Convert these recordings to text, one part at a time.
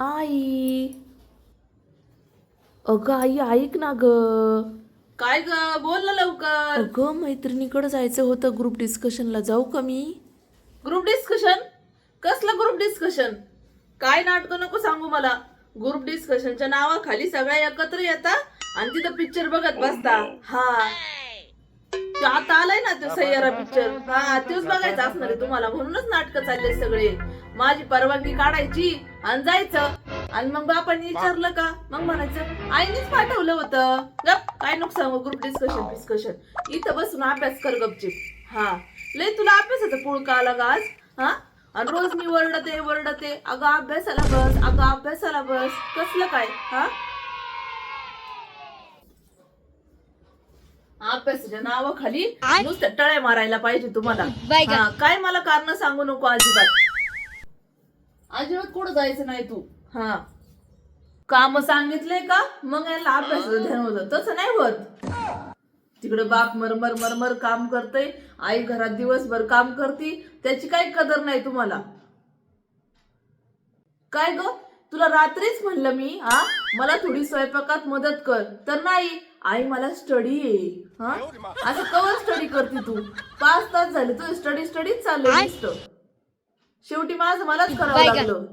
आई. अगं आई ऐक ना ग. काय ग? बोल ना लवकर. अगं मैत्रिणीकडे जायचं होतं. ग्रुप डिस्कशनला जाऊ का मी? ग्रुप डिस्कशन कसलं ग्रुप डिस्कशन काय नाटक नको सांगू मला. ग्रुप डिस्कशनच्या नावाखाली सगळ्या एकत्र येतात आणि तिथं पिक्चर बघत बसता. हा. ते आता आलाय ना तो सय्यारा पिक्चर हा तोच बघायचा असणार आहे तुम्हाला. म्हणूनच नाटक चालले सगळे. माझी परवानगी काढायची आणि जायचं. आणि मग बापांनी विचारलं का? मग म्हणायचं आईनेच पाठवलं होतं. गप काय नुकसान ग्रुप डिस्कशन डिस्कशन इथं बसून अभ्यास कर गपचिप. हा. लय तुला अभ्यासाचा पुळ का आला का आज? हा? आणि रोज मी वरडते वरडते. अगं अभ्यासाला बस अगं अभ्यासाला बस. कसलं काय? हा? अभ्यासाच्या नावाखाली नुसतं टळ्या मारायला पाहिजे तुम्हाला. काय मला कारण सांगू नको अजिबात. अजिबात कुठं जायचं नाही तू. हा. काम सांगितलंय का? मग याला अभ्यासाचं ध्यान होतं. तसं नाही होत. तिकडे बाप मरमर मरमर काम करते आई घरात दिवसभर काम करते. त्याची काही कदर नाही तुम्हाला. काय ग? तुला रात्रीच म्हणलं मी हा? मला थोडी स्वयंपाकात मदत कर. तर नाही आई मला स्टडी आहे हा? असं कवर स्टडी करते तू. पाच तास झाले तू स्टडी स्टडीच चालू शेवटी माझं मलाच करावं लागलं.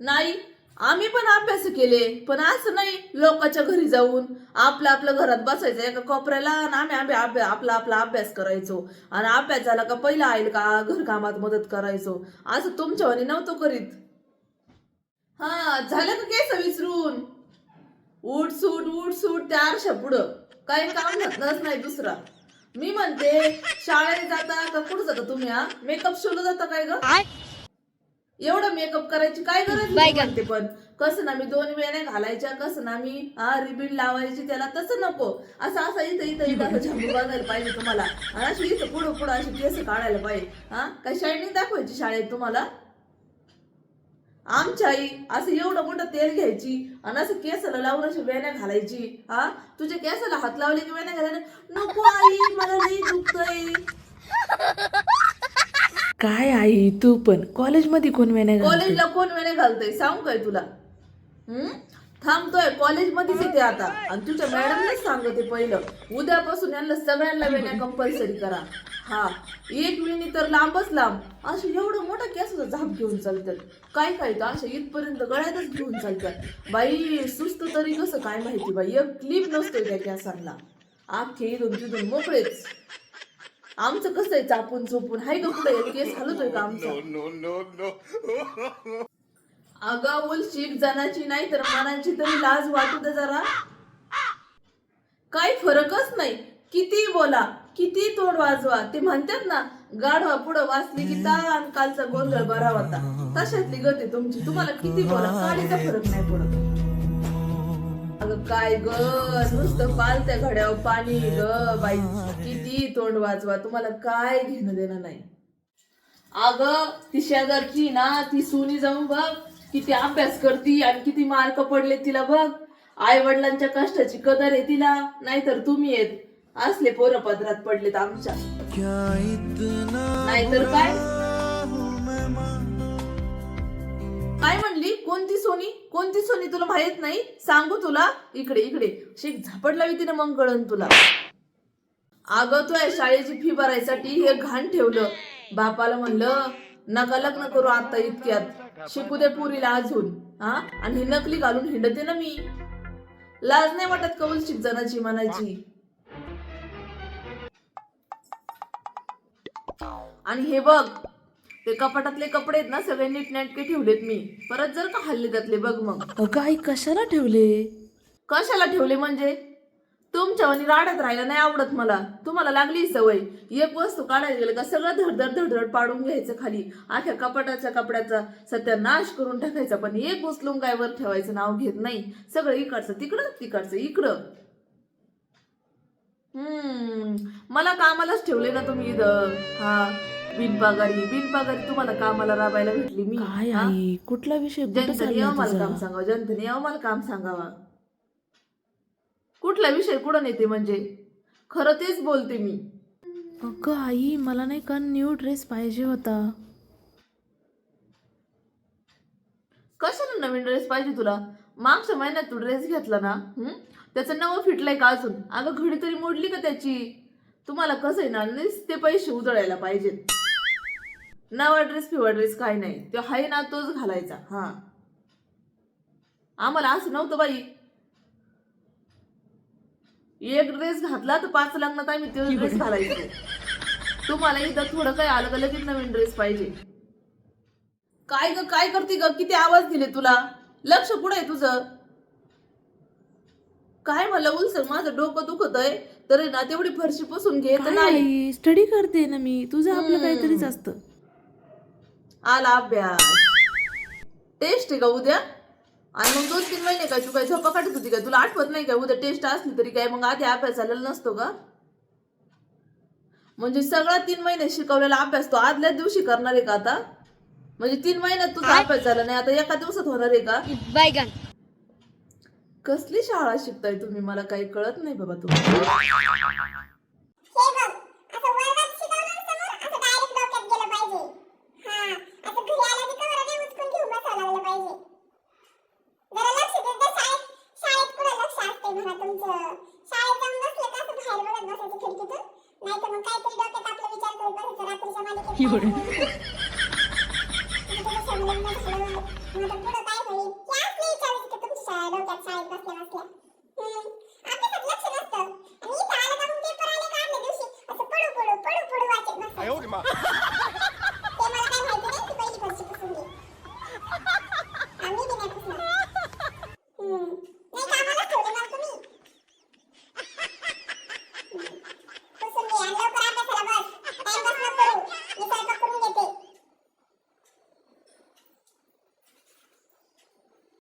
नाही आम्ही पण अभ्यास केले पण असं नाही लोकांच्या घरी जाऊन आपलं आपलं घरात बसायचं एका कोपऱ्याला आणि आम्ही आम्ही आपला आपला अभ्यास करायचो. आणि अभ्यास झाला का पहिला आईल का घरकामात मदत करायचो. असं तुमच्यावानी नव्हतो करीत. हा झालं का केस विसरून? उठ सूट उठ सूट त्या आरशा पुढं. काही काम नाही दुसरा. मी म्हणते शाळेत जाता का कुठं जाता तुम्ही हा? मेकअप शोला जाता काय ग? एवढं मेकअप करायची काय गरज नाही म्हणते पण. कसं ना मी दोन वेण्या घालायच्या कसं ना मी हा रिबीन लावायची त्याला तसं नको. असं असं इथं इथं इथं असं झंबू बांधायला पाहिजे तुम्हाला. आणि अशी इथं पुढं पुढं अशी केस काढायला पाहिजे. हा? काय शायनिंग दाखवायची शाळेत तुम्हाला? आमच्या आई असं एवढं मोठं तेल घ्यायची आणि असं केसाला लावून अशी वेण्या घालायची. हा? तुझ्या केसाला हात लावले की वेण्या घालायला? आई मला नाही दुखतंय. काय आई तू पण? कॉलेजमध्ये कोण घालते? कॉलेजला कोण वेणे घालतय? सांगू काय तुला? हम्म थांबतोय कॉलेजमध्येच येते आता. आणि तुझ्या मॅडमनेच सांगते पहिलं. उद्यापासून यांना सगळ्यांना वेण्या कंपल्सरी करा. हा एक वेणी तर लांबच लांब. असं एवढं मोठा केसाचा झाप घेऊन चालतात. काय काय तर असं इथपर्यंत गळ्यातच घेऊन चालतात. बाई सुस्त तरी कसं काय माहिती बाई? एक क्लिप नसतोय त्या केसांना. आखे इथून तिथून मोकळेच आमचं कसं आहे चापून चोपून? हाय का पुढे केस हलतोय का आमचा? अगं उलशीक जनाची नाही तर मनाची तरी लाज वाटू दे जरा. काही फरकच नाही. किती बोला किती तोड वाजवा. ते म्हणतात ना गाढवा पुढं वाचली की ताण कालचा गोंधळ बरा होता. तशातली गती तुमची. तुम्हाला किती बोला? काडीचा फरक नाही पडत. अगं काय ग? नुसतं पालत्या घड्यावर पाणी ग बाई किती तोंड वाजवा. तुम्हाला काय घेणं देणं नाही. अगं ती शेजारची ना ती सोनी जाऊन बघ किती अभ्यास करती आणि किती मार्क पडले तिला बघ. आई वडिलांच्या कष्टाची कदर आहे तिला नाहीतर तुम्ही येत असले पोरं पदरात पडलेत आमच्या. नाहीतर काय? कोणती सोनी तुला माहीत नाही सांगू तुला. इकडे इकडे. शेख झापड तिने मग कळन तुला. अगं तू शाळेची फी भरायसाठी हे घाण ठेवलं. बापाला म्हणलं नका लग्न करू आता इतक्यात. शिकू दे पुरीला अजून. हा? आणि नकली घालून हिंडते ना मी. लाज नाही वाटत कौल शिक्षणाची मनाची. आणि हे बघ ते कपाटातले कपडे आहेत ना सगळे नीटनेटके ठेवलेत मी. परत जर का हल्ले त्यातले बघ मग. अगं आई कशाला ठेवले? कशाला ठेवले म्हणजे? तुमच्यावानी राडत राहायला नाही आवडत मला. तुम्हाला लागली ही सवय. एक वस्तू काढायला गेलं का सगळं धडधड धडधड पाडून घ्यायचं खाली. आख्या कपाटाच्या कपड्याचा सत्यानाश करून टाकायचा पण एक उचलून काय वर ठेवायचं नाव घेत नाही. सगळं इकडचं तिकडं तिकडचं इकडं. हम्म. मला कामालाच ठेवले ना तुम्ही इथं. हा. बिनपागारी बिनपागारी तुम्हाला कामाला राबायला भेटली मी. काय हा? आई कुठला विषय? कुठं जनतेने चाललाय यावं मला तुझा? काम सांगावं जनतेने यावं मला काम सांगावा. कुठला विषय कुठं नेते म्हणजे? खरं तेच बोलते मी. अगं आई मला नाही का न्यू ड्रेस पाहिजे होता? कधीपासून नवीन ड्रेस पाहिजे तुला? मागच्या महिन्यात तू ड्रेस घेतला ना हं? त्याचं नवं फिटलंय का अजून? अगं घडी तरी मोडली का त्याची? तुम्हाला कसं आहे ना नुसते पैसे उधळायला पाहिजेत. नवा ड्रेस फिवा ड्रेस काय नाही. तो आहे ना तोच घालायचा. हा. आम्हाला असं नव्हतं बाई. एक ड्रेस घातला तर पाच लग्नात आम्ही तो ड्रेस घालायचो. तुम्हाला इथं थोडं काय आलं का लगेच नवीन ड्रेस पाहिजे. काय ग काय करते ग? किती आवाज दिले तुला? लक्ष कुठं आहे तुझं? काय मला उलसर माझं डोकं दुखत आहे तरी ना तेवढी फरशी पुसून घे नाही. स्टडी करते ना मी. तुझं आपलं. काहीतरीच असतं. आला अभ्यास. टेस्ट आहे का उद्या? आणि मग दोन तीन महिने काय तू काय झोपा काढत होती काय तुला आठवत नाही काय उद्या टेस्ट असली तरी काय? मग आधी अभ्यास झालेला नसतो का? म्हणजे सगळा तीन महिने शिकवलेला अभ्यास तो आदल्याच दिवशी करणार आहे का आता? म्हणजे तीन महिन्यात तुझा अभ्यास झाला नाही आता एका दिवसात होणार आहे का? बैगन कसली शाळा शिकताय तुम्ही? मला काही कळत नाही बाबा तुम्ही. बघत बसायचं खिडकीतून नाही तर मग काहीतरी डोक्यात आपला विचार करत बसायचं रात्रीच्या मालिकेत लक्ष नसतं.